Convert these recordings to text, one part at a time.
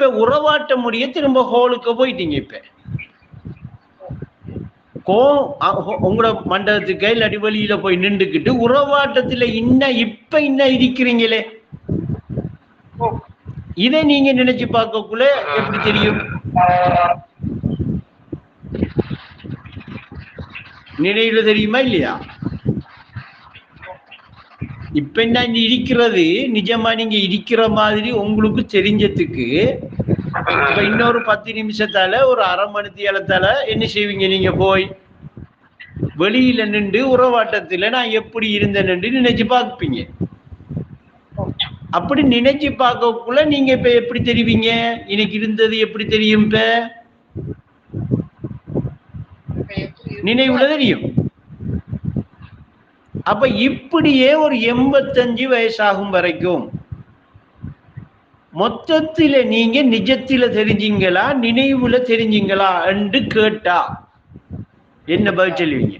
இப்ப உறவாட்ட முடிய திரும்ப ஹோலுக்கு போயிட்டீங்க இப்ப. கோ உங்களோட மண்டபத்துக்கு இல்லாட்டி வெளியில போய் நின்றுக்கிட்டு உறவாட்டத்துல இன்ன இப்ப இன்ன இருக்கிறீங்களே? இதை நீங்க நினைச்சு பார்க்கக்குள்ள எப்படி தெரியும்? நினைவுல தெரியுமா இல்லையா? இப்ப என்ன இங்க இருக்கிறது? நிஜமா நீங்க இருக்கிற மாதிரி உங்களுக்கு தெரிஞ்சதுக்கு இப்ப இன்னொரு பத்து நிமிஷத்தால ஒரு அரை மணி நேரத்தால என்ன செய்வீங்க நீங்க போய்? வெளியில நின்று உறவாட்டத்துல நான் எப்படி இருந்தேன்னு நினைச்சு பார்ப்பீங்க. அப்படி நினைச்சு பார்க்கக்குள்ள நீங்க இப்ப எப்படி தெரிவிங்க? இன்னைக்கு இருந்தது எப்படி தெரியும் இப்ப? நினைவுல தெரியும். அப்ப இப்படியே ஒரு எண்பத்தஞ்சு வயசாகும் வரைக்கும் மொத்தத்தில நீங்க நிஜத்தில தெரிஞ்சீங்களா நினைவுல தெரிஞ்சீங்களா என்று கேட்டா என்ன பதில் சொல்லுவீங்க?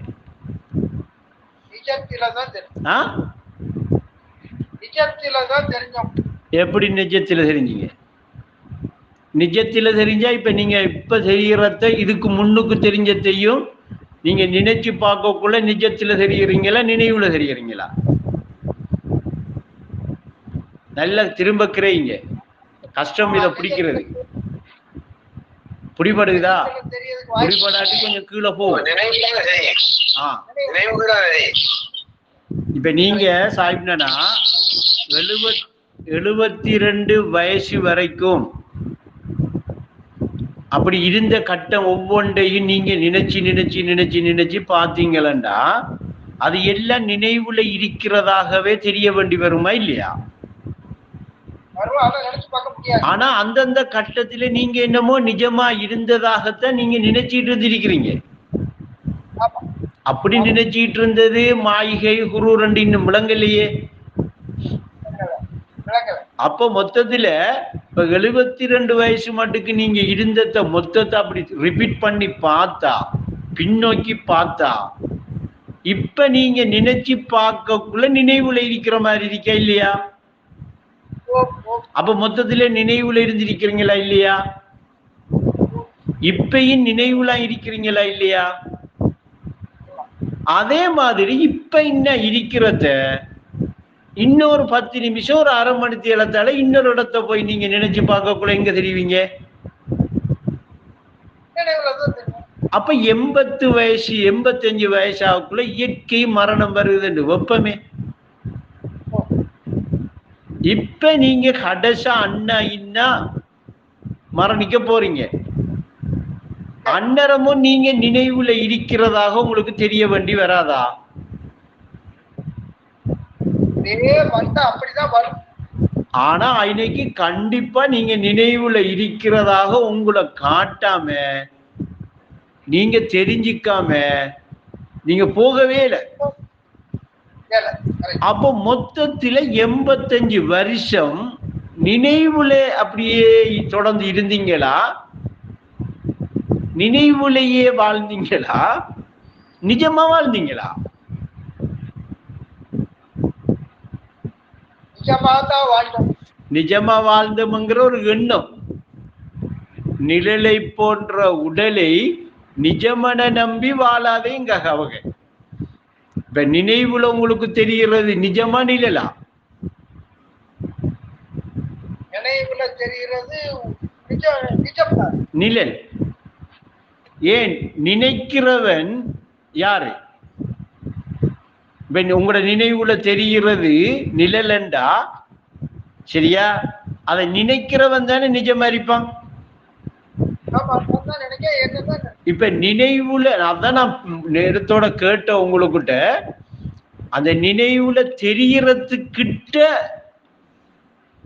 நிஜத்தில தான் தெரியும் ஆ? நிஜத்தில தான் தெரிஞ்சோம் எப்படி நிஜத்துல தெரிஞ்சீங்க? நிஜத்துல தெரிஞ்சா இப்ப நீங்க இப்ப தெரிகிறத இதுக்கு முன்னுக்கு தெரிஞ்சதையும் நீங்க நினைச்சு பார்க்கக்குள்ள நிஜத்துல தெரியுறீங்களா நினைவுல தெரியுறீங்களா? நல்லா திரும்ப கிரைங்க கஷ்டம் இதை பிடிக்கிறது. பிடிபடுதா? பிடிபடாட்டி கொஞ்சம் கீழே போகும் இப்ப நீங்க சாஹிப்னா எழுபத் எழுபத்தி ரெண்டு வயசு வரைக்கும் அப்படி இருந்த கட்டம் ஒவ்வொன்றையும் நீங்க நினைச்சு நினைச்சு நினைச்சு நினைச்சு பார்த்தீங்களா அது எல்லாம் நினைவுல இருக்கிறதாகவே தெரிய வேண்டி வருமா இல்லையா? ஆனா அந்தந்த கட்டத்துல நீங்க என்னமோ நிஜமா இருந்ததாகத்தான் நீங்க நினைச்சிட்டு இருந்திருக்கிறீங்க. அப்படி நினைச்சிட்டு இருந்தது மாயிகை குரு ரெண்டு இன்னும் விளங்கலையே. விளங்கல. விளங்கல. அப்ப மொத்தத்துல இப்போ எழுபத்தி ரெண்டு வயசு மட்டுக்கு நீங்கள் இருந்ததை மொத்தத்தை அப்படி ரிப்பீட் பண்ணி பார்த்தா பின்னோக்கி பார்த்தா இப்ப நீங்க நினைச்சு பார்க்கக்குள்ள நினைவுல இருக்கிற மாதிரி இருக்கா இல்லையா? அப்போ மொத்தத்தில் அப்ப மொத்தத்துல நினைவுல இருந்திருக்கிறீங்களா இல்லையா? இப்பயும் நினைவுல இருக்கிறீங்களா இல்லையா? அதே மாதிரி இப்ப என்ன இருக்கிறத இன்னொரு பத்து நிமிஷம் ஒரு அரை மணி தேலத்தால இன்னொரு இடத்த போய் நீங்க நினைச்சு பார்க்கக்குள்ள எங்க தெரிவிங்க? அப்ப எண்பத்து வயசு எண்பத்தஞ்சு வயசு ஆகக்குள்ள இயற்கை மரணம் வருதுன்னு வெப்பமே. இப்ப நீங்க கடைசா அண்ணா இன்னா மரணிக்க போறீங்க. அன்னரமும் நீங்க நினைவுல இருக்கிறதாக உங்களுக்கு தெரிய வேண்டி வராதா? வந்தா அப்படிதான் வரும். ஆனா இன்னைக்கு கண்டிப்பா நீங்க நினைவுல இருக்கிறதாக உங்களை காட்டாம நீங்க தெரிஞ்சிக்காம நீங்க போகவே இல்லை. அப்போ மொத்தத்துல எண்பத்தஞ்சு வருஷம் நினைவுல அப்படியே தொடர்ந்து இருந்தீங்களா? நினைவுலயே வாழ்ந்தீங்களா? நிஜமா வாழ்ந்தீங்களா? நிஜமா தான் வாழ்ந்தோம். நிஜமா வாழ்ந்தோம்ங்கிற ஒரு எண்ணம். நிழலை போன்ற உடலை நிஜமன நம்பி வாழாதேங்க அவங்க. இப்ப நினைவுல உங்களுக்கு தெரிகிறது நிஜமா நிழலா? நினைவுல தெரிகிறது நிழல். ஏன் நினைக்கிறவன் யாரு? உங்களோட நினைவுல தெரிகிறது நிழலண்டா? சரியா? அதை நினைக்கிறவன் தானே நிஜமா இருப்பான். இப்ப நினைவுல அதான் நான் நேரத்தோட கேட்ட உங்களுக்கிட்ட அந்த நினைவுல தெரியறதுக்கிட்ட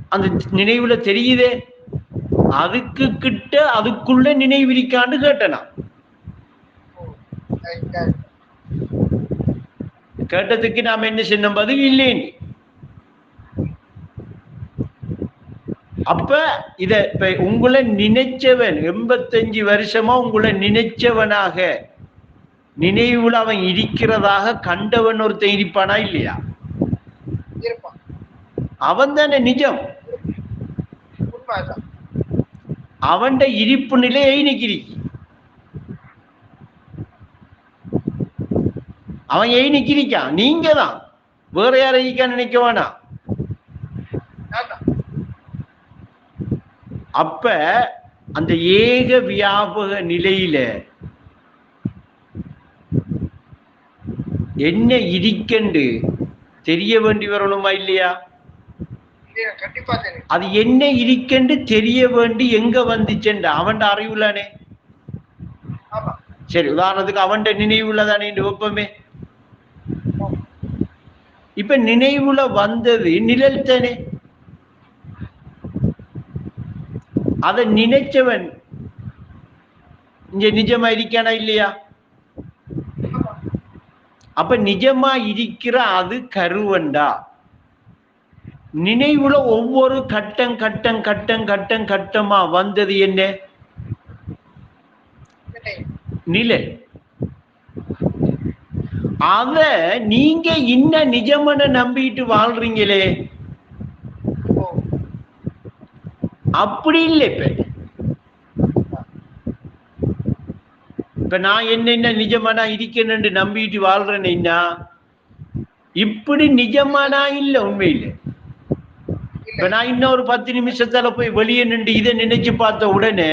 அந்த நினைவுல தெரியுதே? அதுக்கு கிட்ட அதுக்குள்ள நினைவு இருக்கான்னு கேட்டேன். கேட்டதுக்கு நாம என்ன சொன்ன பதில்? இல்லைன்னு அப்ப இத இப்ப உங்களை நினைச்சவன் எண்பத்தஞ்சு வருஷமா உங்களை நினைச்சவனாக நினைவுல அவன் இருக்கிறதாக கண்டவன் ஒருத்தன் இருப்பானா இல்லையா? இருப்பான். அவன் தானே நிஜம். அவன்ட இருப்பு நிலை எய்னிக்கிருக்கு அவன் எய்னிக்கிருக்கான் நீங்க தான். வேற யாரும் இருக்கான்னு நினைக்க வேணாம். தான். அப்ப அந்த ஏக வியாபக நிலையில என்ன இருக்கண்டு தெரிய வேண்டி வரணுமா இல்லையா? அது என்ன இருக்கண்டு தெரிய வேண்டி எங்க வந்துச்சுண்டு அவன்ட அறிவுலானே சரி உதாரணத்துக்கு அவன்ட நினைவுலதானே இந்த வெப்பமே? இப்ப நினைவுல வந்தது நிழல் தானே அத நினைச்சவன் இங்க நிஜமா இருக்கானா இல்லையா? அப்ப நிஜமா இருக்கிற அது கருவண்டா? நினைவுல ஒவ்வொரு கட்டம் கட்டம் கட்டம் கட்டம் கட்டமா வந்தது என்ன? நினைவு. அத நீங்க இன்ன நிஜமன நம்பிட்டு வாழ்றீங்களே? அப்படி இல்லை இப்ப. இப்ப நான் என்னென்ன நிஜமானா இருக்கணும்னு நம்பிட்டு வாழ்றேன்னா இப்படி நிஜமானா இல்ல உண்மையில. இப்ப நான் இன்னொரு பத்து நிமிஷத்துல போய் வெளியே நின்று இதை நினைச்சு பார்த்த உடனே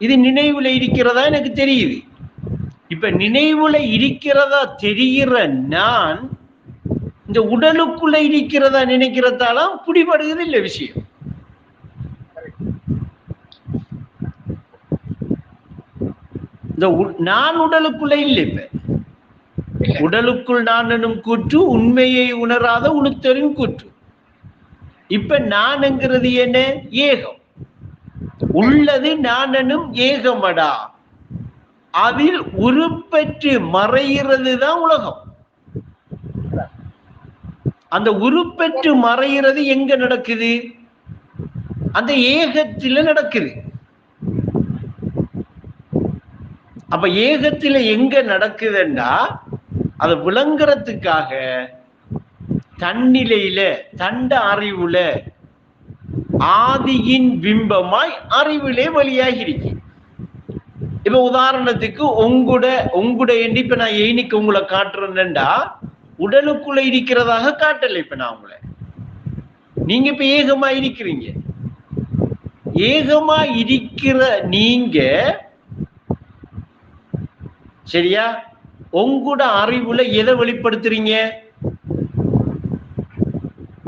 இது நினைவுல இருக்கிறதா எனக்கு தெரியுது. இப்ப நினைவுல இருக்கிறதா தெரிகிற நான் இந்த உடலுக்குள்ள இருக்கிறதா நினைக்கிறதால பிடிபடுகிறது இல்ல விஷயம். இந்த உ- நான் உடலுக்குள்ள இல்லை இப்ப. உடலுக்குள் நான் எனும் கூற்று உண்மையை உணராத உளுத்தரும் கூற்று. இப்ப நான்ங்கிறது என்ன? ஏகம். உள்ளது நான் எனும் ஏகமடா. அதில் உருப்பெற்று மறைகிறது தான் உலகம். அந்த உருப்பெற்று மறைகிறது எங்க நடக்குது? அந்த ஏகத்தில நடக்குது. அப்ப ஏகத்தில எங்க நடக்குதுன்னா அதை விளங்குறதுக்காக தன்னிலையில தண்ட அறிவுல ஆதியின் பிம்பமாய் அறிவிலே வெளியாகி இருக்கு இப்ப உதாரணத்துக்கு உங்குட உங்குட எண்ணி இப்ப நான் எயினிக்கு உங்களை காட்டுறேன்டா உடலுக்குள்ள இருக்கிறதாக காட்டல இப்ப நான் உங்களை. நீங்க இப்ப ஏகமா இருக்கிறீங்க ஏகமா இருக்கிற நீங்க சரியா? உங்களோட அறிவுல எதை வெளிப்படுத்துறீங்க?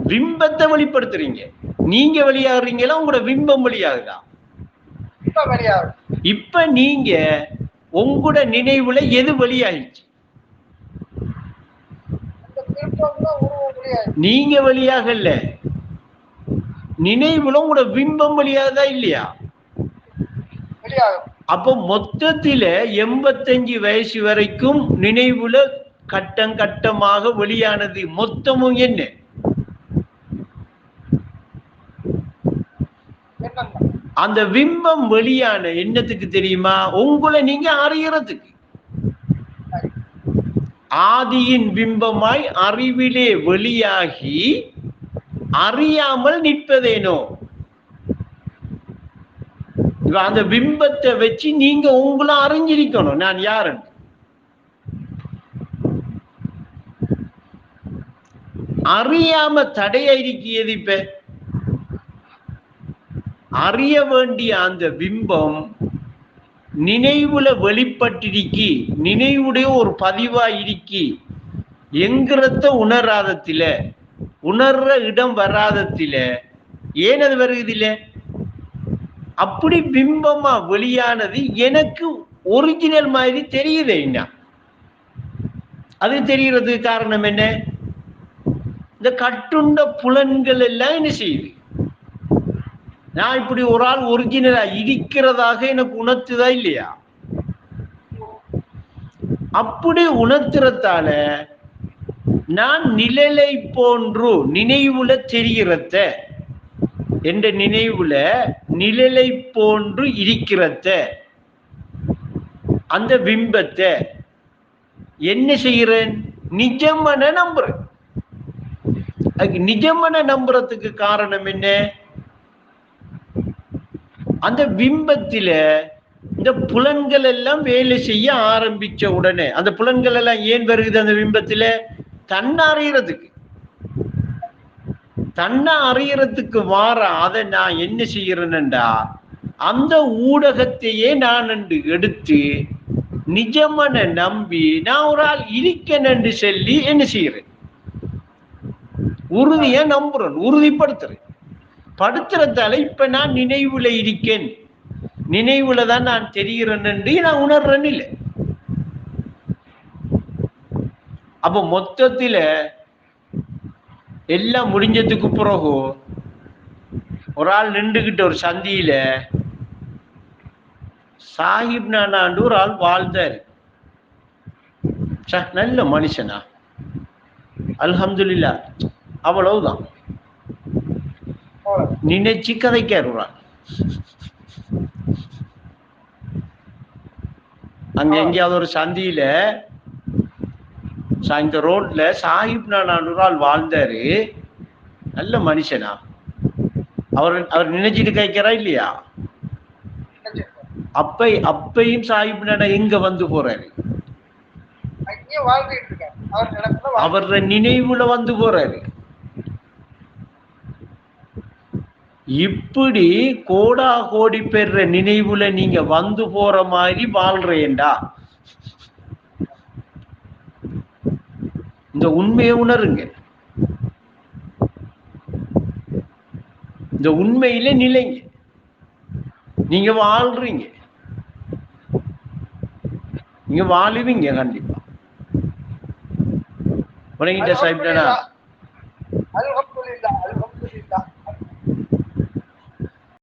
பிம்பத்தை வெளிப்படுத்துறீங்க. நீங்க வெளியாகிறீங்களா? உங்களோட பிம்பம் வெளியாகுதா? இப்ப நீங்க உங்களோட நினைவுல எது வெளியாயிடுச்சு? நீங்க வெளியாகல நினைவுல உங்களோட பிம்பம் வெளியாகுதா இல்லையா? அப்போ மொத்தத்தில எண்பத்தஞ்சு வயசு வரைக்கும் நினைவுல கட்டம் கட்டமாக வெளியானது மொத்தமும் என்ன? அந்த பிம்பம் வெளியான என்னத்துக்கு தெரியுமா? உங்களை நீங்க அறியறதுக்கு. ஆதியின் பிம்பமாய் அறிவிலே வெளியாகி அறியாமல் நிற்பதேனோ? அந்த பிம்பத்தை வச்சு நீங்க உங்களை அறிஞ்சிருக்கணும். நான் யாருன்னு? அறியாம தடையாயிருக்கியது இப்ப. அறிய வேண்டிய அந்த பிம்பம் நினைவுல வெளிப்பட்டிருக்கி நினைவுடைய ஒரு பதிவா இருக்கி எங்கிறத உணராதத்தில உணர்ற இடம் வராதத்தில ஏன் அது வருகுதில்ல அப்படி பிம்பமா வெளியானது எனக்கு ஒரிஜினல் மாதிரி தெரியுது என்ன அது தெரியறதுக்கு காரணம் என்ன? இந்த கட்டுண்ட புலன்கள் எல்லாம் என்ன செய்யுது? நான் இப்படி ஒரு ஆள் ஒரிஜினலா இருக்கிறதாக எனக்கு உணர்த்துதா இல்லையா? அப்படி உணர்த்துறதால நான் நிழலை போன்று நினைவுல தெரிகிறத என்ற நினைவுல நிழலை போன்று இருக்கிறத அந்த பிம்பத்தை என்ன செய்கிறேன்? நிஜமன நம்புறேன். அதுக்கு நிஜமன நம்புறதுக்கு காரணம் என்ன? அந்த பிம்பத்தில இந்த புலன்கள் எல்லாம் வேலை செய்ய ஆரம்பிச்ச உடனே அந்த புலன்கள் எல்லாம் ஏன் வருகுது அந்த பிம்பத்தில? தன்னை அறியறதுக்கு. தன்னை அறியறதுக்கு வார அதை நான் என்ன செய்யறேன்டா அந்த ஊடகத்தையே நான் என்று எடுத்து நிஜமன நம்பி நான் ஒரு ஆள் இருக்கேன் சொல்லி என்ன செய்யறேன் உறுதியை நம்புறேன் உறுதிப்படுத்துறேன். படுத்துறதால இப்ப நான் நினைவுல இருக்கேன். நினைவுல தான் நான் தெரிகிறேன் என்று நான் உணர்றேன் இல்லை. அப்ப மொத்தத்துல எல்லாம் முடிஞ்சதுக்கு பிறகு ஒரு ஆள் நின்றுகிட்ட ஒரு சந்தியில சாஹிப் நானாண்டு ஒரு ஆள் வாழ்ந்தாரு. நல்ல மனுஷனா. அல்ஹம்துல்லா அவ்வளவுதான். நினைச்சு கதைக்காரு ஒரு ஆள் அங்க எங்கேயாவது ஒரு சந்தியில இந்த ரோட்ல சாஹிப் ஆள் வாழ்ந்தாரு. நல்ல மனுஷனா. அவர் அவர் நினைச்சிட்டு கேட்கிறா இல்லையா. அப்ப அப்பையும் சாஹிப் நானா எங்க வந்து போறாரு? அவர நினைவுல வந்து போறாரு. இப்படி கோடா கோடி பெற நினைவுல நீங்க வந்து போற மாதிரி வாழ்றேன்டா. இந்த உண்மையை உணருங்க. இந்த உண்மையில நிலைங்க. நீங்க வாழ்றீங்க. நீங்க வாழுவீங்க கண்டிப்பா. உனக்கிட்ட சாப்பிட்டா.